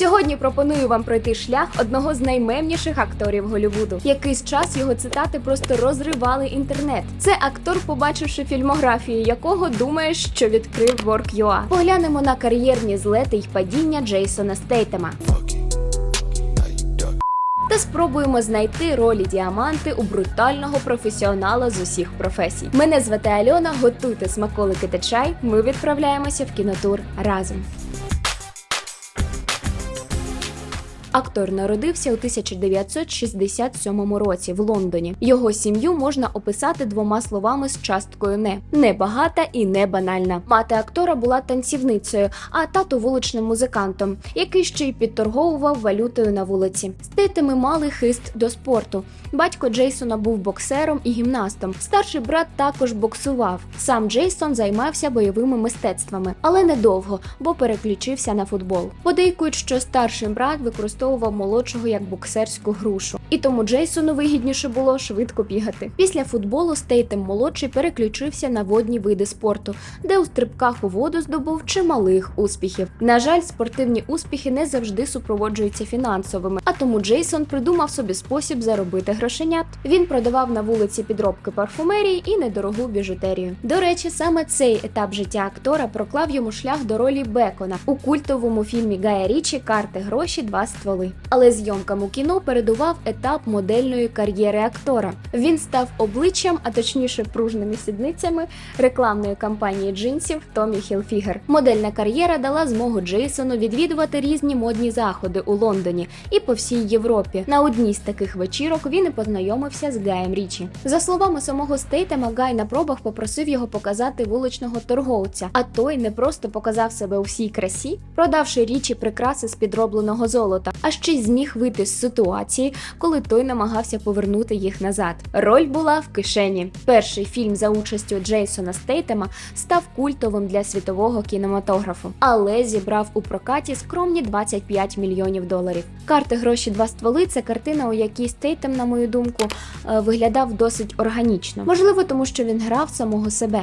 Сьогодні пропоную вам пройти шлях одного з наймемніших акторів Голлівуду. Якийсь час його цитати просто розривали інтернет. Це актор, побачивши фільмографію якого думає, що відкрив Work.ua. Поглянемо на кар'єрні злети й падіння Джейсона Стейтема. Та спробуємо знайти ролі діаманти у брутального професіонала з усіх професій. Мене звати Альона. Готуйте смаколики та чай. Ми відправляємося в кінотур разом. Актор народився у 1967 році в Лондоні. Його сім'ю можна описати двома словами з часткою не небагата і не банальна. Мати актора була танцівницею, а тато вуличним музикантом, який ще й підторговував валютою на вулиці. Стейтеми мали хист до спорту. Батько Джейсона був боксером і гімнастом. Старший брат також боксував. Сам Джейсон займався бойовими мистецтвами, але недовго, бо переключився на футбол. Подейкують, що старший брат використовував молодшого як боксерську грушу, і тому Джейсону вигідніше було швидко бігати. Після футболу Стейтем молодший переключився на водні види спорту, де у стрибках у воду здобув чималих успіхів. На жаль, спортивні успіхи не завжди супроводжуються фінансовими, а тому Джейсон придумав собі спосіб заробити грошенят. Він продавав на вулиці підробки парфумерії і недорогу біжутерію. До речі, саме цей етап життя актора проклав йому шлях до ролі Бекона у культовому фільмі Гая Річі Карти гроші, два стволи. Але зйомкам у кіно передував етап модельної кар'єри актора. Він став обличчям, а точніше пружними сідницями рекламної кампанії джинсів Tommy Hilfiger. Модельна кар'єра дала змогу Джейсону відвідувати різні модні заходи у Лондоні і по всій Європі. На одній з таких вечірок він і познайомився з Гаєм Річі. За словами самого Стейтема, Гай на пробах попросив його показати вуличного торговця, а той не просто показав себе у всій красі, продавши річі прикраси з підробленого золота, а ще й зміг вийти з ситуації, коли той намагався повернути їх назад. Роль була в кишені. Перший фільм за участю Джейсона Стейтема став культовим для світового кінематографу, але зібрав у прокаті скромні 25 мільйонів доларів. Карти гроші два стволи це картина, у якій Стейтем, на мою думку, е, виглядав досить органічно. Можливо, тому що він грав самого себе.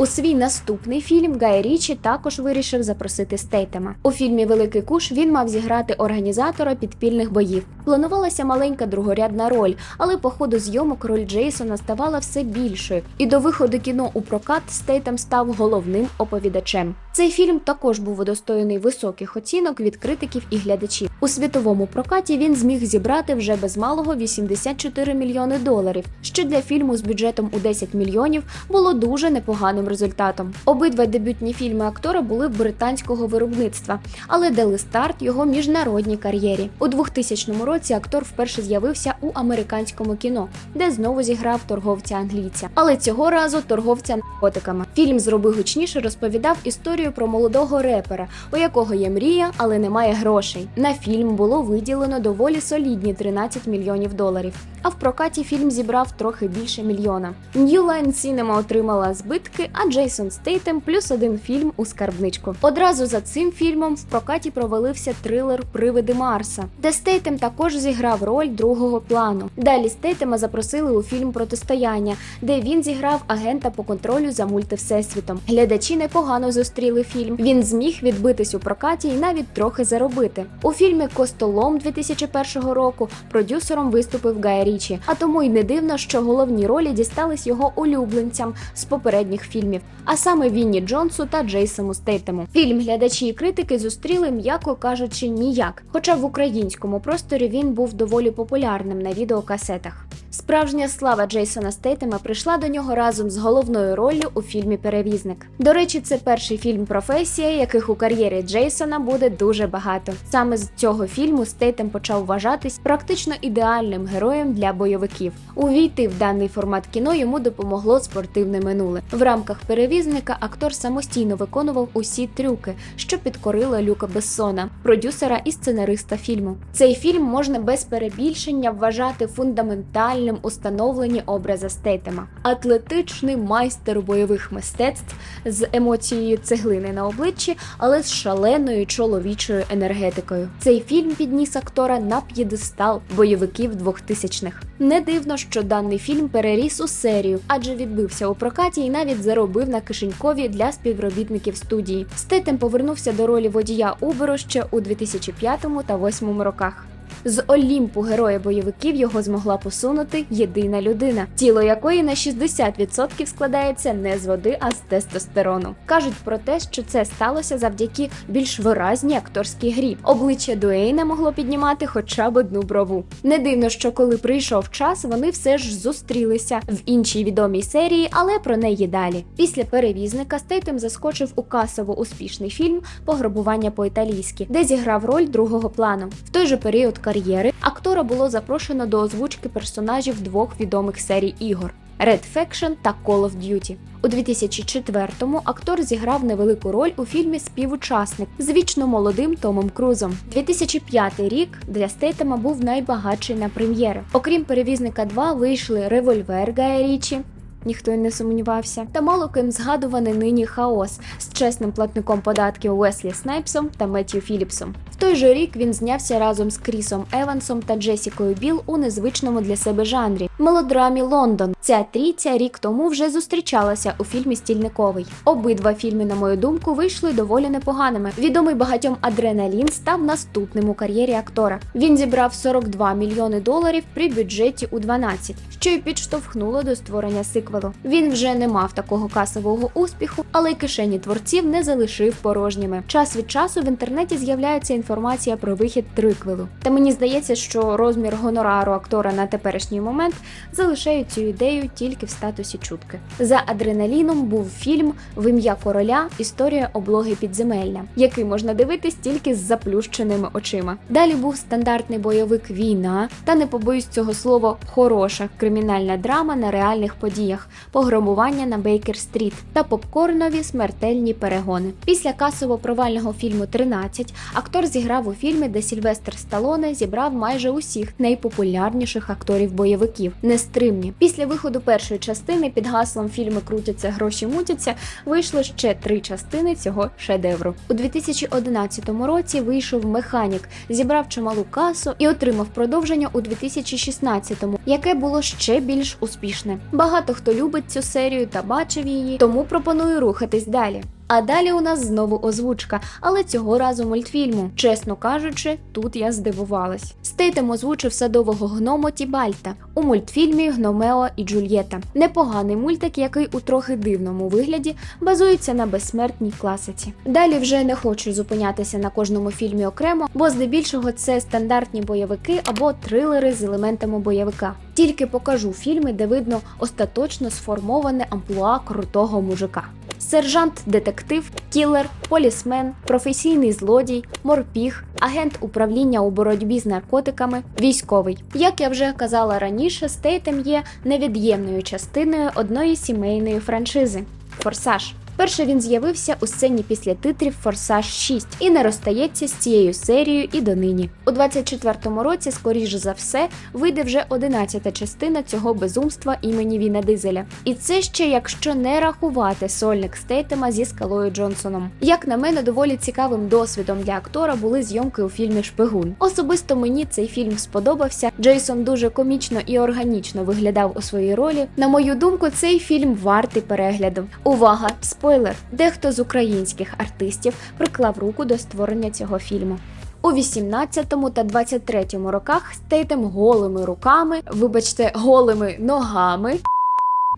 У свій наступний фільм Гай Річі також вирішив запросити Стейтема. У фільмі Великий Куш він мав зіграти організатора підпільних боїв. Планувалася маленька другорядна роль, але по ходу зйомок роль Джейсона ставала все більшою, і до виходу кіно у прокат Стейтем став головним оповідачем. Цей фільм також був удостоєний високих оцінок від критиків і глядачів. У світовому прокаті він зміг зібрати вже без малого 84 мільйони доларів, що для фільму з бюджетом у 10 мільйонів було дуже непоганим результатом. Обидва дебютні фільми актора були британського виробництва, але дали старт його міжнародній кар'єрі. У 2000 році актор вперше з'явився у американському кіно, де знову зіграв торговця англійця. Але цього разу торговця наркотиками. Фільм зроби гучніше розповідав історію про молодого репера, у якого є мрія, але немає грошей. На фільм було виділено доволі солідні 13 мільйонів доларів. А в прокаті фільм зібрав трохи більше мільйона. New Line Cinema отримала збитки, а Джейсон Стейтем плюс один фільм у скарбничку. Одразу за цим фільмом в прокаті провалився трилер Привиди Марса, де Стейтем також зіграв роль другого плану. Далі Стейтема запросили у фільм Протистояння, де він зіграв агента по контролю за мультивсесвітом. Глядачі непогано зустріли фільм. Він зміг відбитись у прокаті і навіть трохи заробити. У фільмі Костолом 2001 року продюсером виступив Гай Річі, а тому й не дивно, що головні ролі дістались його улюбленцям з попередніх фільмів, а саме Вінні Джонсу та Джейсону Стейтему. Фільм глядачі і критики зустріли, м'яко кажучи, ніяк. Хоча в українському просторі він був доволі популярним на відеокасетах. Справжня слава Джейсона Стейтема прийшла до нього разом з головною роллю у фільмі Перевізник. До речі, це перший фільм професія, яких у кар'єрі Джейсона буде дуже багато. Саме з цього фільму Стейтем почав вважатись практично ідеальним героєм для бойовиків. Увійти в даний формат кіно йому допомогло спортивне минуле. В рамках перевізника актор самостійно виконував усі трюки, що підкорили Люка Бессона, продюсера і сценариста фільму. Цей фільм можна без перебільшення вважати фундаментальним загальним установленні образа Стейтема. Атлетичний майстер бойових мистецтв з емоцією цеглини на обличчі, але з шаленою чоловічою енергетикою. Цей фільм підніс актора на п'єдестал бойовиків 2000-х. Не дивно, що даний фільм переріс у серію, адже відбився у прокаті і навіть заробив на кишенькові для співробітників студії. Стейтем повернувся до ролі водія Уберу ще у 2005 та 2008 роках. З Олімпу героя бойовиків його змогла посунути єдина людина, тіло якої на 60% складається не з води, а з тестостерону. Кажуть про те, що це сталося завдяки більш виразній акторській грі. Обличчя Дуейна могло піднімати хоча б одну брову. Не дивно, що коли прийшов час, вони все ж зустрілися в іншій відомій серії, але про неї далі. Після перевізника Стейтем заскочив у касово успішний фільм Пограбування по-італійськи, де зіграв роль другого плану. В той же період кар'єри актора було запрошено до озвучки персонажів двох відомих серій ігор. Red Faction та Call of Duty. У 2004-му актор зіграв невелику роль у фільмі Співучасник з вічно молодим Томом Крузом. 2005 рік для Стейтема був найбагатший на прем'єри. Окрім перевізника 2 вийшли Револьвер Гая Річі. Ніхто й не сумнівався, та мало ким згадуваний нині хаос з чесним платником податків Уеслі Снайпсом та Меттью Філіпсом. В той же рік він знявся разом з Крісом Евансом та Джесікою Біл у незвичному для себе жанрі мелодрамі Лондон. Ця трійця рік тому вже зустрічалася у фільмі Стільниковий. Обидва фільми, на мою думку, вийшли доволі непоганими. Відомий багатьом адреналін став наступним у кар'єрі актора. Він зібрав 42 мільйони доларів при бюджеті у 12, що й підштовхнуло до створення сиквелу. Він вже не мав такого касового успіху, але й кишені творців не залишив порожніми. Час від часу в інтернеті з'являється інформація про вихід триквелу. Та мені здається, що розмір гонорару актора на теперішній момент залишають цю ідею тільки в статусі чутки. За адреналіном був фільм В ім'я короля Історія облоги підземелля, який можна дивитись тільки з заплющеними очима. Далі був стандартний бойовик Війна та не побоюсь цього слова хороша кримінальна драма на реальних подіях, погромування на Бейкер-стріт та попкорнові смертельні перегони. Після касово провального фільму «13» актор зіграв у фільмі, де Сільвестр Сталоне зібрав майже усіх найпопулярніших акторів бойовиків нестримні. Після виходу першої частини під гаслом фільми крутяться, гроші мутяться вийшло ще три частини цього шедевру. У 2011 році вийшов механік, зібрав чималу касу і отримав продовження у 2016-му, яке було ще більш успішне. Багато хто любить цю серію та бачив її, тому пропоную рухатись далі. А далі у нас знову озвучка, але цього разу мультфільму. Чесно кажучи, тут я здивувалась. Стейтем озвучив садового гномо Тібальта у мультфільмі Гномео і Джульєта. Непоганий мультик, який у трохи дивному вигляді базується на безсмертній класиці. Далі вже не хочу зупинятися на кожному фільмі окремо, бо здебільшого це стандартні бойовики або трилери з елементами бойовика. Тільки покажу фільми, де видно остаточно сформоване амплуа крутого мужика. Сержант, детектив, кілер, полісмен, професійний злодій, морпіг, агент управління у боротьбі з наркотиками, військовий. Як я вже казала раніше, Стейтем є невід'ємною частиною одної сімейної франшизи Форсаж. Перше він з'явився у сцені після титрів Форсаж 6 і не розстається з цією серією і донині. У 24-му році, скоріш за все, вийде вже 11-та частина цього безумства імені Віна Дизеля. І це ще якщо не рахувати сольник Стейтема зі скалою Джонсоном. Як на мене, доволі цікавим досвідом для актора були зйомки у фільмі Шпигун. Особисто мені цей фільм сподобався. Джейсон дуже комічно і органічно виглядав у своїй ролі. На мою думку, цей фільм вартий перегляду. Увага! Спойлер! Дехто з українських артистів приклав руку до створення цього фільму. У 18-му та 23-му роках Стейтем голими руками, вибачте, голими ногами.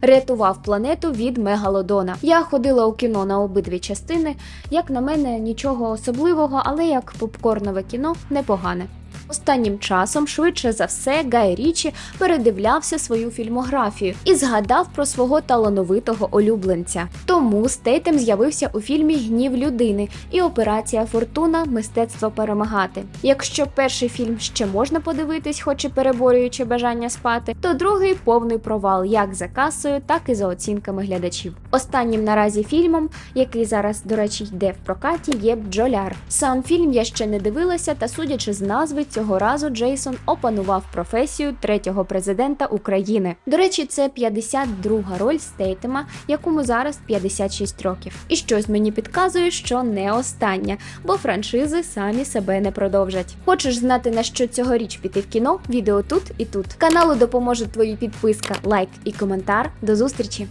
Рятував планету від мегалодона. Я ходила у кіно на обидві частини. Як на мене, нічого особливого, але як попкорнове кіно непогане. Останнім часом, швидше за все, Гай Річі передивлявся свою фільмографію і згадав про свого талановитого улюбленця. Тому Стейтем з'явився у фільмі Гнів людини і Операція Фортуна Мистецтво перемагати. Якщо перший фільм ще можна подивитись, хоч і переборюючи бажання спати, то другий повний провал як за касою, так і за оцінками глядачів. Останнім наразі фільмом, який зараз, до речі, йде в прокаті, є Бджоляр. Сам фільм я ще не дивилася, та судячи з назви цього першого разу Джейсон опанував професію третього президента України. До речі, це 52-га роль Стейтема, якому зараз 56 років. І щось мені підказує, що не остання, бо франшизи самі себе не продовжать. Хочеш знати на що цьогоріч піти в кіно? Відео тут і тут. Каналу допоможе твої підписка, лайк і коментар. До зустрічі!